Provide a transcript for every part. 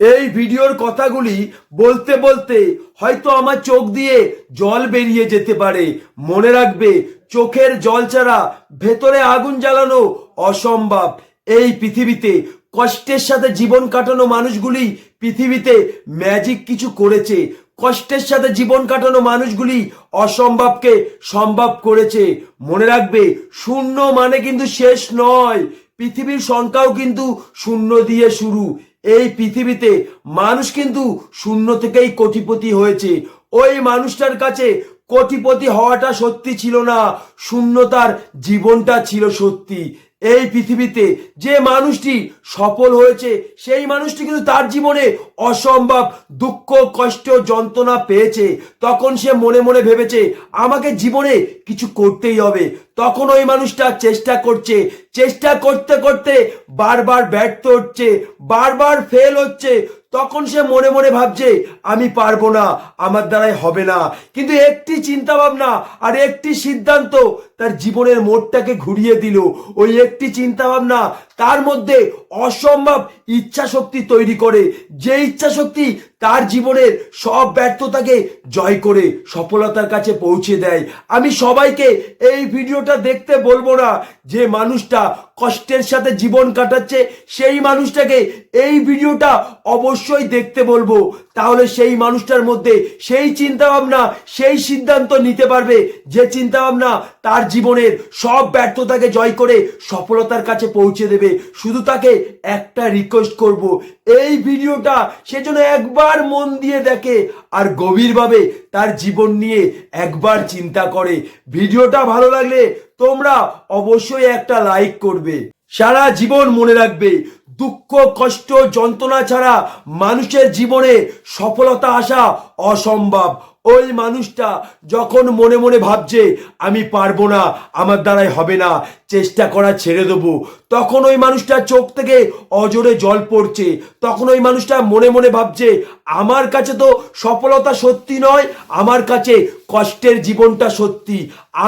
এই ভিডিওর কথাগুলি বলতে বলতে হয়তো আমার চোখ দিয়ে জল বেরিয়ে যেতে পারে। মনে রাখবে, চোখের জল ছাড়া ভেতরে আগুন জ্বালানো অসম্ভব। এই পৃথিবীতে কষ্টের সাথে জীবন কাটানো মানুষগুলি পৃথিবীতে ম্যাজিক কিছু করেছে। কষ্টের সাথে জীবন কাটানো মানুষগুলি অসম্ভবকে সম্ভব করেছে। মনে রাখবে, শূন্য মানে কিন্তু শেষ নয়। পৃথিবীর সংখ্যাও কিন্তু শূন্য দিয়ে শুরু। এই পৃথিবীতে মানুষ কিন্তু শূন্য থেকেই কোটিপতি হয়েছে। ওই মানুষটার কাছে কোটিপতি হওয়াটা সত্যি ছিল না, শূন্যতার জীবনটা ছিল সত্যি। এই পৃথিবীতে যে মানুষটি সফল হয়েছে, সেই মানুষটি কিন্তু তার জীবনে অসম্ভব দুঃখ, কষ্ট, যন্ত্রণা পেয়েছে। তখন সে মনে মনে ভেবেছে, আমাকে জীবনে কিছু করতেই হবে। তখন ওই মানুষটা চেষ্টা করছে চেষ্টা করতে করতে বারবার ব্যর্থ হচ্ছে, বারবার ফেল হচ্ছে। তখন সে মনে মনে ভাবছে, আমি পারব না, আমার দ্বারাই হবে না। কিন্তু একটি চিন্তা ভাবনা আর একটি সিদ্ধান্ত তার জীবনের মোড়টাকে ঘুরিয়ে দিল। ওই একটি চিন্তা ভাবনা তার মধ্যে অসম্ভব ইচ্ছা শক্তি তৈরি করে। যে ইচ্ছা শক্তি তার জীবনের সব ব্যর্থতাকে জয় করে, সফলতার কাছে পৌঁছে দেয়। আমি সবাইকে এই ভিডিওটা দেখতে বলব না যে মানুষটা কষ্টের সাথে জীবন কাটাচ্ছে, সেই মানুষটাকে এই ভিডিওটা অবশ্যই দেখতে বলব। তাহলে সেই মানুষটার মধ্যে সেই চিন্তা ভাবনা সেই সিদ্ধান্ত নিতে পারবে যে চিন্তা ভাবনা তার জীবনের সব ব্যর্থতাকে জয় করে, সফলতার কাছে পৌঁছে দেবে। শুধু তাকে একটা রিকোয়েস্ট করব। এই ভিডিওটা সেজন্য একবার মন দিয়ে দেখে আর গভীরভাবে তার জীবন নিয়ে একবার চিন্তা করে। ভিডিওটা ভালো লাগলে তোমরা অবশ্যই একটা লাইক করবে। সারা জীবন মনে রাখবে, দুঃখ, কষ্ট, যন্ত্রণা ছাড়া মানুষের জীবনে সফলতা আসা অসম্ভব। ওই মানুষটা যখন মনে মনে ভাবছে, আমি পারব না, আমার দ্বারাই হবে না, চেষ্টা করা ছেড়ে দেবো। তখন ওই মানুষটা চোখ থেকে অজরে জল পড়ছে। তখন ওই মানুষটা মনে মনে ভাবছে, আমার কাছে তো সফলতা সত্যি নয়, আমার কাছে কষ্টের জীবনটা সত্যি।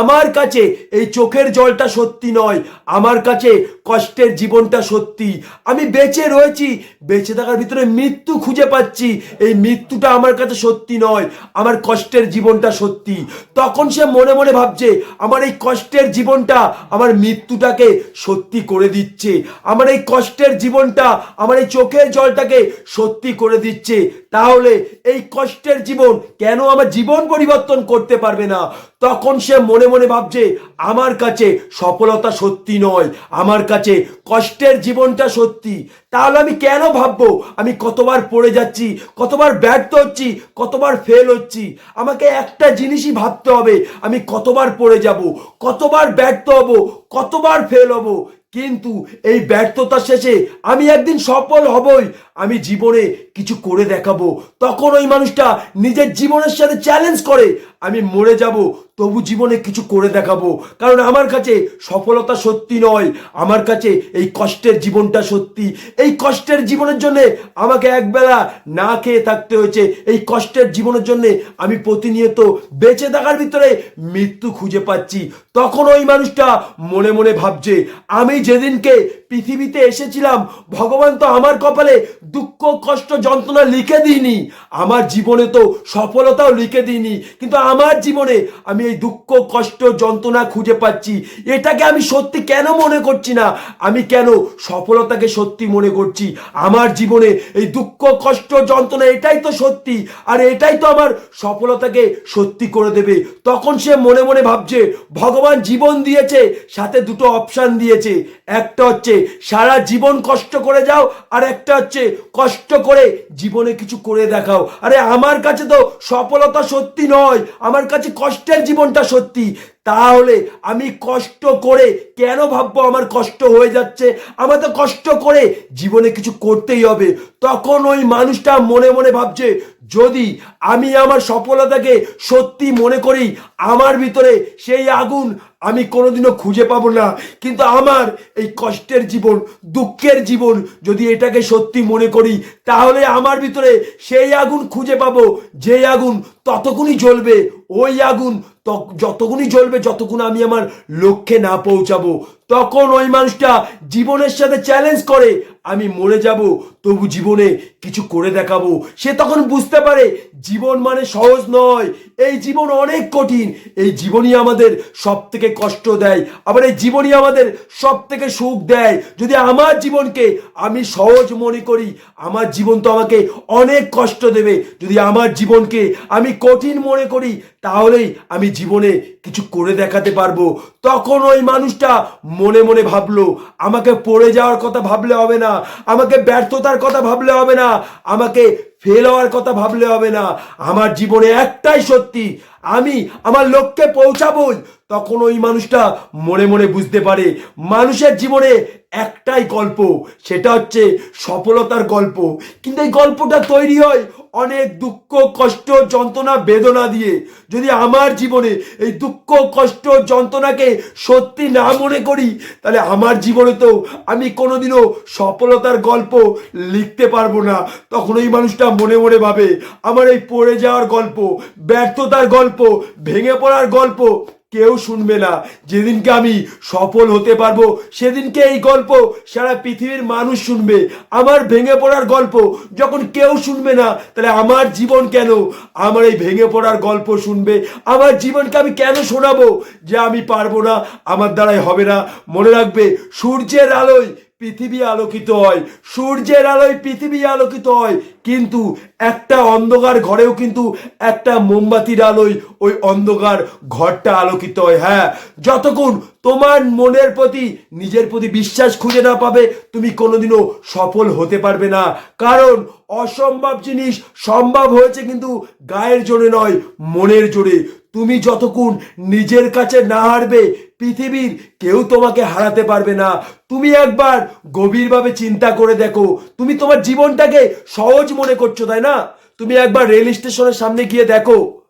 আমার কাছে এই চোখের জলটা সত্যি নয়, আমার কাছে কষ্টের জীবনটা সত্যি। আমি বেঁচে রয়েছি, বেঁচে থাকার ভিতরে মৃত্যু খুঁজে পাচ্ছি। এই মৃত্যুটা আমার কাছে সত্যি নয়, আমার কষ্টের জীবনটা সত্যি। তখন সে মনে মনে ভাবছে, আমার এই কষ্টের জীবনটা, আমার মৃত্যুটাকে সত্যি করে দিচ্ছে। আমার এই কষ্টের জীবনটা, আমার এই চোখের জলটাকে সত্যি করে দিচ্ছে। তাহলে এই কষ্টের জীবন কেন আমার জীবন পরিবর্তন করতে পারবে না? তখন সে মনে মনে ভাবছে, আমার কাছে সফলতা সত্যি নয়। আমার কাছে কষ্টের জীবনটা সত্যি। তাহলে আমি কেন ভাববো? আমি কতবার পড়ে যাচ্ছি, কতবার ব্যর্থ হচ্ছি, কতবার ফেল হচ্ছি। আমাকে একটা জিনিসই ভাবতে হবে, আমি কতবার পড়ে যাব, কতবার ব্যর্থ হব, কতবার ফেল হব। কিন্তু এই ব্যর্থতা শেষে আমি একদিন সফল হবই। আমি জীবনে কিছু করে দেখাবো। তখন ওই মানুষটা নিজের জীবনের সাথে চ্যালেঞ্জ করে। আমি মরে যাব। তবু জীবনে কিছু করে দেখাবো। কারণ আমার কাছে সফলতা সত্যি নয়, আমার কাছে এই কষ্টের জীবনটা সত্যি। এই কষ্টের জীবনের জন্য আমাকে একবেলা না খেয়ে থাকতে হয়েছে। এই কষ্টের জীবনের জন্য আমি প্রতিনিয়ত বেঁচে থাকার ভিতরে মৃত্যু খুঁজে পাচ্ছি। তখন ওই মানুষটা মনে মনে ভাবছে, আমি যেদিনকে পৃথিবীতে এসেছিলাম, ভগবান তো আমার কপালে দুঃখ, কষ্ট, যন্ত্রণা লিখে দিইনি। আমার জীবনে তো সফলতাও লিখে দিইনি, কিন্তু আমার জীবনে আমি এই দুঃখ, কষ্ট, যন্ত্রণা খুঁজে পাচ্ছি। এটাকে আমি সত্যি কেন মনে করছি না? আমি কেন সফলতাকে সত্যি মনে করছি? আমার জীবনে এই দুঃখ, কষ্ট, যন্ত্রণা, এটাই তো সত্যি, আর এটাই তো আমার সফলতাকে সত্যি করে দেবে। তখন সে মনে মনে ভাবছে, ভগবান জীবন দিয়েছে, সাথে দুটো অপশান দিয়েছে। একটা হচ্ছে সারা জীবন কষ্ট করে যাও, আর একটা হচ্ছে কষ্ট করে জীবনে কিছু করে দেখাও। আরে আমার কাছে তো সফলতা সত্যি নয়, আমার কাছে কষ্টের জীবনটা সত্যি। তাহলে আমি কষ্ট করে কেন ভাববো আমার কষ্ট হয়ে যাচ্ছে? আমার তো কষ্ট করে জীবনে কিছু করতেই হবে। তখন ওই মানুষটা মনে মনে ভাবছে যদি আমি আমার সফলতাকে সত্যি মনে করি, আমার ভিতরে সেই আগুন আমি কোনোদিনও খুঁজে পাবো না। কিন্তু আমার এই কষ্টের জীবন, দুঃখের জীবন যদি এটাকে সত্যি মনে করি, তাহলে আমার ভিতরে সেই আগুন খুঁজে পাবো যে আগুন ততক্ষণই জ্বলবে ওই আগুন যতক্ষণই জ্বলবে যতক্ষণ আমি আমার লক্ষ্যে না পৌঁছাবো, তখন ওই মানুষটা জীবনের সাথে চ্যালেঞ্জ করে, আমি মরে যাব, তবু জীবনে কিছু করে দেখাবো। সে তখন বুঝতে পারে, জীবন মানে সহজ নয়। এই জীবন অনেক কঠিন। এই জীবনই আমাদের সব থেকে কষ্ট দেয়। আবার এই জীবনই আমাদের সব থেকে সুখ দেয়। যদি আমার জীবনকে আমি সহজ মনে করি, আমার জীবন তো আমাকে অনেক কষ্ট দেবে। যদি আমার জীবনকে আমি কঠিন মনে করি তাহলেই আমি জীবনে কিছু করে দেখাতে পারব। তখন ওই মানুষটা মনে মনে ভাবলো, আমাকে পড়ে যাওয়ার কথা ভাবলে হবে না, আমাকে ব্যর্থতার কথা ভাবলে হবে না, আমাকে ফেল হওয়ার কথা ভাবলে হবে না। আমার জীবনে একটাই সত্যি, আমি আমার লক্ষ্যে পৌঁছাবই। তখন ওই মানুষটা মনে মনে বুঝতে পারে, মানুষের জীবনে একটাই গল্প, সেটা হচ্ছে সফলতার গল্প। কিন্তু এই গল্পটা তৈরি হয় অনেক দুঃখ, কষ্ট, যন্ত্রণা, বেদনা দিয়ে। যদি আমার জীবনে এই দুঃখ, কষ্ট, যন্ত্রণাকে সত্যি না মনে করি, তাহলে আমার জীবনে তো আমি কোনোদিনও সফলতার গল্প লিখতে পারব না। তখন ওই মানুষটা মনে মনে ভাবে, আমার এই পড়ে যাওয়ার গল্প, ব্যর্থতার গল্প, ভেঙে পড়ার গল্প কেউ শুনবে না। যেদিনকে আমি সফল হতে পারব, সেদিনকে এই গল্প সারা পৃথিবীর মানুষ শুনবে। আমার ভেঙে পড়ার গল্প যখন কেউ শুনবে না, তাহলে আমার জীবন কেন? আমার এই ভেঙে পড়ার গল্প শুনবে। আমার জীবনকে আমি কেন শোনাবো? যে আমি পারব না, আমার দ্বারাই হবে না। মনে রাখবে, সূর্যের আলোয় পৃথিবী আলোকিত হয়, সূর্যের আলোয় পৃথিবী আলোকিত হয়, কিন্তু একটা অন্ধকার ঘরেও কিন্তু একটা মোমবাতির আলোয় ওই অন্ধকার ঘরটা আলোকিত হয়। হ্যাঁ যতক্ষণ তোমার মনের প্রতি, নিজের প্রতি বিশ্বাস খুঁজে না পাবে, তুমি কোনোদিনও সফল হতে পারবে না। কারণ অসম্ভব জিনিস সম্ভব হয়েছে কিন্তু গায়ের জোরে নয়, মনের জোরে। তুমি যতক্ষণ নিজের কাছে না হারবে, পৃথিবীর কেউ তোমাকে হারাতে পারবে না। তুমি একবার গভীরভাবে চিন্তা করে দেখো। তুমি তোমার জীবনটাকে সহজ মনে করছ, তাই না? তুমি একবার রেল স্টেশনের সামনে গিয়ে দেখো।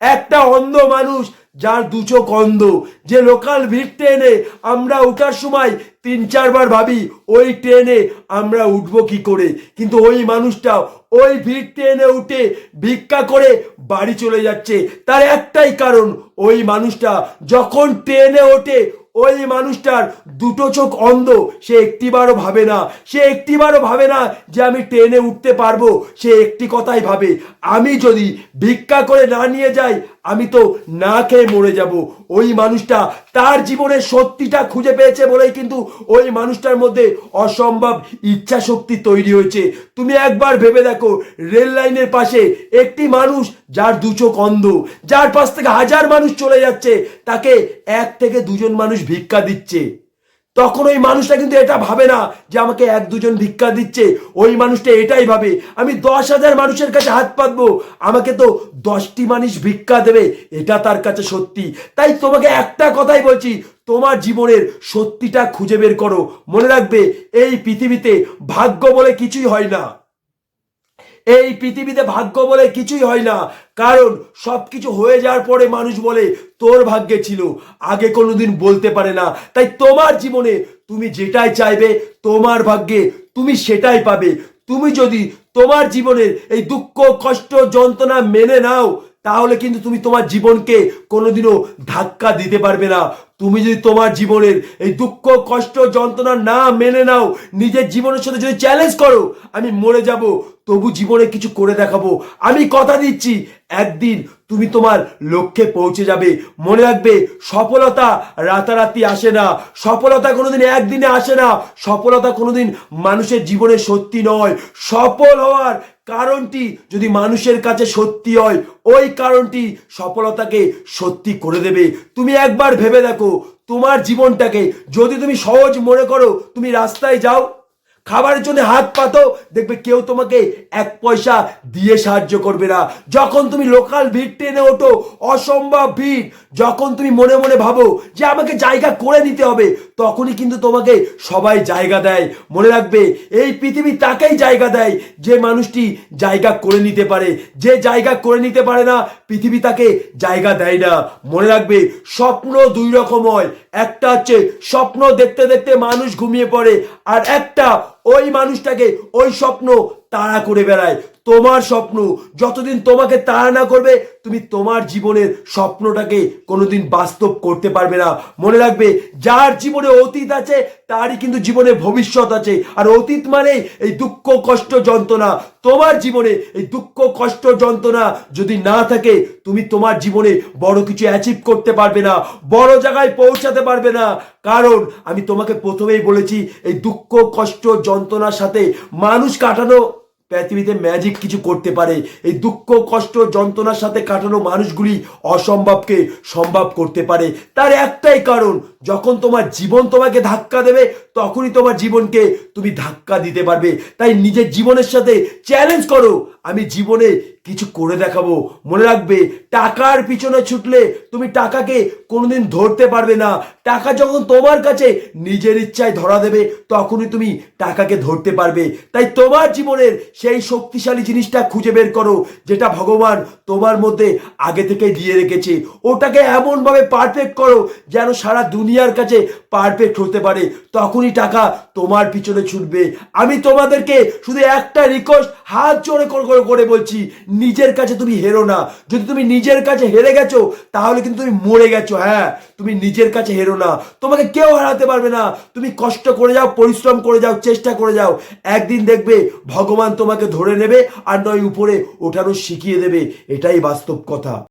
একটা অন্ধ মানুষ যার দু চোখ অন্ধ। যে লোকাল ভিড় ট্রেনে আমরা ওঠার সময় তিন চারবার ভাবি, ওই ট্রেনে আমরা উঠব কি করে? কিন্তু ওই মানুষটা ওই ভিড় ট্রেনে উঠে ভিক্ষা করে বাড়ি চলে যাচ্ছে। তার একটাই কারণ, ওই মানুষটা যখন ট্রেনে ওঠে ওই মানুষটার দুটো চোখ অন্ধ। সে একটিবারও ভাবে না। সে একটিবারও ভাবে না যে আমি ট্রেনে উঠতে পারব। সে একটি কথাই ভাবে, আমি যদি ভিক্ষা করে না নিয়ে যাই, আমি তো না খেয়ে মরে যাব। ওই মানুষটা তার জীবনের সত্যিটা খুঁজে পেয়েছে বলেই কিন্তু ওই মানুষটার মধ্যে অসম্ভব ইচ্ছা শক্তি তৈরি হয়েছে। তুমি একবার ভেবে দেখো, রেল লাইনের পাশে একটি মানুষ যার দু চোখ অন্ধ, যার পাশ থেকে হাজার মানুষ চলে যাচ্ছে, তাকে এক থেকে দুজন মানুষ ভিক্ষা দিচ্ছে। তখন ওই মানুষটা কিন্তু এটা ভাবে না যে আমাকে এক দুজন ভিক্ষা দিচ্ছে। ওই মানুষটা এটাই ভাবে, আমি দশ হাজার মানুষের কাছে হাত পাতবো। আমাকে তো দশটি মানুষ ভিক্ষা দেবে, এটা তার কাছে সত্যি। তাই তোমাকে একটা কথাই বলছি, তোমার জীবনের সত্যিটা খুঁজে বের করো। মনে রাখবে, এই পৃথিবীতে ভাগ্য বলে কিছুই হয় না। এই পৃথিবীতে ভাগ্য বলে কিছুই হয় না। কারণ সবকিছু হয়ে যাওয়ার পরে মানুষ বলে, তোর ভাগ্যে ছিল, আগে কোনোদিন বলতে পারে না। তাই তোমার জীবনে তুমি যেটাই চাইবে, তোমার ভাগ্যে তুমি সেটাই পাবে। তুমি যদি তোমার জীবনের এই দুঃখ, কষ্ট, যন্ত্রণা মেনে নাও, তাহলে কিন্তু তুমি তোমার জীবনকে কোনোদিনও ধাক্কা দিতে পারবে না। তুমি যদি তোমার জীবনের এই দুঃখ, কষ্ট, যন্ত্রণা না মেনে নাও, নিজের জীবনের সাথে যদি চ্যালেঞ্জ করো, আমি মরে যাব তবু জীবনে কিছু করে দেখাবো। আমি কথা দিচ্ছি, একদিন তুমি তোমার লক্ষ্যে পৌঁছে যাবে। মনে রাখবে, সফলতা রাতারাতি আসে না। সফলতা কোনোদিন একদিনে আসে না। সফলতা কোনোদিন মানুষের জীবনে সত্যি নয়। সফল হওয়ার কারণটি যদি মানুষের কাছে সত্যি হয়, ওই কারণটি সফলতাকে সত্যি করে দেবে। তুমি একবার ভেবে দেখো, তোমার জীবনটাকে যদি তুমি সহজ মনে করো, তুমি রাস্তায় যাও। খাবারের জন্য হাত পাতো, দেখবে কেউ তোমাকে এক পয়সা দিয়ে সাহায্য করবে না। যখন তুমি লোকাল ভিড় ট্রেনে ওঠো, অসম্ভব ভিড়, যখন তুমি মনে মনে ভাবো যে আমাকে জায়গা করে নিতে হবে, তখনই কিন্তু তোমাকে সবাই জায়গা দেয়। মনে রাখবে, এই পৃথিবী তাকেই জায়গা দেয়, যে মানুষটি জায়গা করে নিতে পারে। যে জায়গা করে নিতে পারে না, পৃথিবী তাকে জায়গা দেয় না। মনে রাখবে, স্বপ্ন দুই রকম হয়। একটা হচ্ছে স্বপ্ন দেখতে দেখতে মানুষ ঘুমিয়ে পড়ে, আর একটা ওই মানুষটাকে ওই স্বপ্ন তাড়া করে বেড়ায়। তোমার স্বপ্ন। যতদিন তোমাকে তাড়া না করবে, তুমি তোমার জীবনের স্বপ্নটাকে কোনোদিন বাস্তব করতে পারবে না। মনে রাখবে, যার জীবনে অতীত আছে, তারই কিন্তু জীবনে ভবিষ্যৎ আছে। আর অতীত মানে এই দুঃখ, কষ্ট, যন্ত্রণা। তোমার জীবনে এই দুঃখ, কষ্ট, যন্ত্রণা যদি না থাকে, তুমি তোমার জীবনে বড় কিছু অ্যাচিভ করতে পারবে না, বড় জায়গায় পৌঁছাতে পারবে না। কারণ, আমি তোমাকে প্রথমেই বলেছি, এই দুঃখ, কষ্ট, যন্ত্রণার সাথে মানুষ কাটানো পৃথিবীতে ম্যাজিক কিছু করতে পারে। এই দুঃখ, কষ্ট, যন্ত্রণার সাথে কাটানো মানুষগুলি অসম্ভবকে সম্ভব করতে পারে। তার একটাই কারণ, যখন তোমার জীবন তোমাকে ধাক্কা দেবে, তখনই তোমার জীবনকে তুমি ধাক্কা দিতে পারবে। তাই নিজের জীবনের সাথে চ্যালেঞ্জ করো। আমি জীবনে কিছু করে দেখাবো। মনে রাখবে, টাকার পিছনে ছুটলে তুমি টাকাকে কোনোদিন ধরতে পারবে না। টাকা যখন তোমার কাছে নিজের ইচ্ছায় ধরা দেবে, তখনই তুমি টাকাকে ধরতে পারবে। তাই তোমার জীবনের সেই শক্তিশালী জিনিসটা খুঁজে বের করো, যেটা ভগবান তোমার মধ্যে আগে থেকে দিয়ে রেখেছে। ওটাকে এমনভাবে পারফেক্ট করো, যেন সারা দুনিয়ার কাছে পারফেক্ট হতে পারে। তখনই টাকা তোমার পিছনে ছুটবে। আমি তোমাদেরকে শুধু একটা রিকোয়েস্ট হাত জোরে করে বলছি নিজের কাছে তুমি হেরো না। যদি তুমি নিজের কাছে হেরে গেছো, তাহলে কিন্তু তুমি মরে গেছো হ্যাঁ। তুমি নিজের কাছে হেরো না। তোমাকে কেউ হারাতে পারবে না। তুমি কষ্ট করে যাও, পরিশ্রম করে যাও, চেষ্টা করে যাও। একদিন দেখবে ভগবান তোমাকে ধরে নেবে আর নয় উপরে ওঠানো শিখিয়ে দেবে। এটাই বাস্তব কথা।